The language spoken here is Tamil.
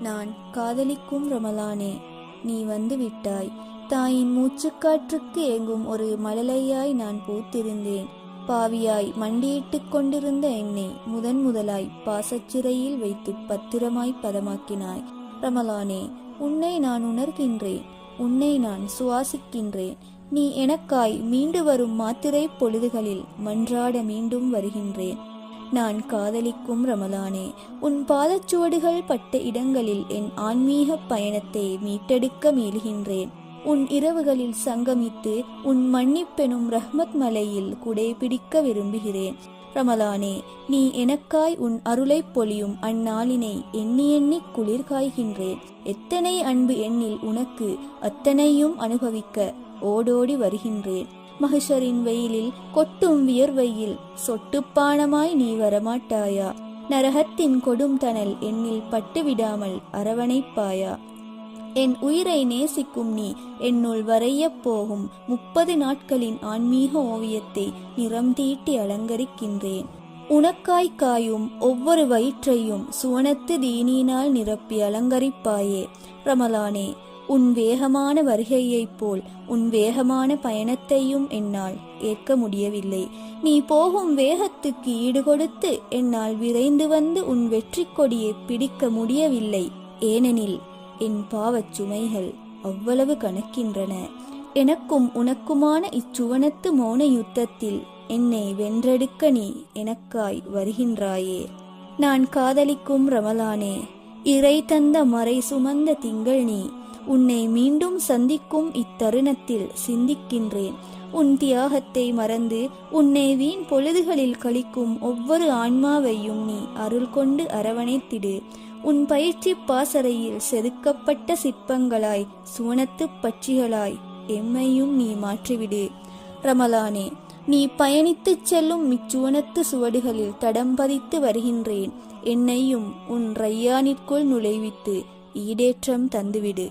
நான் காதலிக்கும் ரமலானே நீ வந்து விட்டாய் தாயின் மூச்சுக்காற்றுக்கு ஏங்கும் ஒரு மழலையாய் நான் பூத்திருந்தேன். பாவியாய் மண்டியிட்டுக் கொண்டிருந்த என்னை முதன் முதலாய் பாசச்சிறையில் வைத்து பத்திரமாய் பதமாக்கினாய். ரமலானே உன்னை நான் உணர்கின்றேன் உன்னை நான் சுவாசிக்கின்றேன். நீ எனக்காய் மீண்டு வரும் மாத்திரை பொழுதுகளில் மன்றாட மீண்டும் வருகின்றேன். நான் காதலிக்கும் ரமலானே உன் பாதச்சுவடுகள் பட்ட இடங்களில் என் ஆன்மீக பயணத்தை மீட்டெடுக்க மீளுகின்றேன் உன் இரவுகளில் சங்கமித்து உன் மன்னிப்பெனும் ரஹ்மத் மலையில் குடைபிடிக்க விரும்புகிறேன். ரமலானே நீ எனக்காய் உன் அருளைப் பொழியும் அந்நாளினை எண்ணி எண்ணி குளிர் காய்கின்றேன். எத்தனை அன்பு எண்ணில் உனக்கு அத்தனையும் அனுபவிக்க ஓடோடி வருகின்றேன். மகிஷரின் வெயிலில் கொட்டும் வியர்வையில் சொட்டுப்பானமாய் நீ வரமாட்டாயா? நரகத்தின் கொடும் தணல் என்னில் பட்டுவிடாமல் அரவணைப்பாயா? என் உயிரை நேசிக்கும் நீ என்னுள் வரையப் போகும் முப்பது நாட்களின் ஆன்மீக ஓவியத்தை நிறம் தீட்டி அலங்கரிக்கின்றேன். உனக்காய் காயும் ஒவ்வொரு வயிற்றையும் சுவனத்து தீனியினால் நிரப்பி அலங்கரிப்பாயே. ரமலானே உன் வேகமான வருகையைப் போல் உன் வேகமான பயணத்தையும் என்னால் ஏற்க முடியவில்லை. நீ போகும் வேகத்துக்கு ஈடுகொடுத்து என்னால் விரைந்து வந்து உன் வெற்றி கொடியை பிடிக்க முடியவில்லை. ஏனெனில் என் பாவச் சுமைகள் அவ்வளவு கணக்கின்றன. எனக்கும் உனக்குமான இச்சுவனத்து மௌன யுத்தத்தில் என்னை வென்றெடுக்க நீ எனக்காய் வருகின்றாயே. நான் காதலிக்கும் ரமலானே இறை தந்த மறை சுமந்த திங்கள் நீ உன்னை மீண்டும் சந்திக்கும் இத்தருணத்தில் சிந்திக்கின்றேன். உன் தியாகத்தை மறந்து உன்னை வீண் பொழுதுகளில் கழிக்கும் ஒவ்வொரு ஆன்மாவையும் நீ அருள் கொண்டு அரவணைத்திடு. உன் பயிற்சி பாசறையில் செதுக்கப்பட்ட சிற்பங்களாய் சுவனத்து பட்சிகளாய் எம்மையும் நீ மாற்றிவிடு. ரமலானே நீ பயணித்துச் செல்லும் இச்சுவனத்து சுவடுகளில் தடம் பதித்து வருகின்றேன். என்னையும் உன் ரையானிற்குள் நுழைவித்து ஈடேற்றம் தந்துவிடு.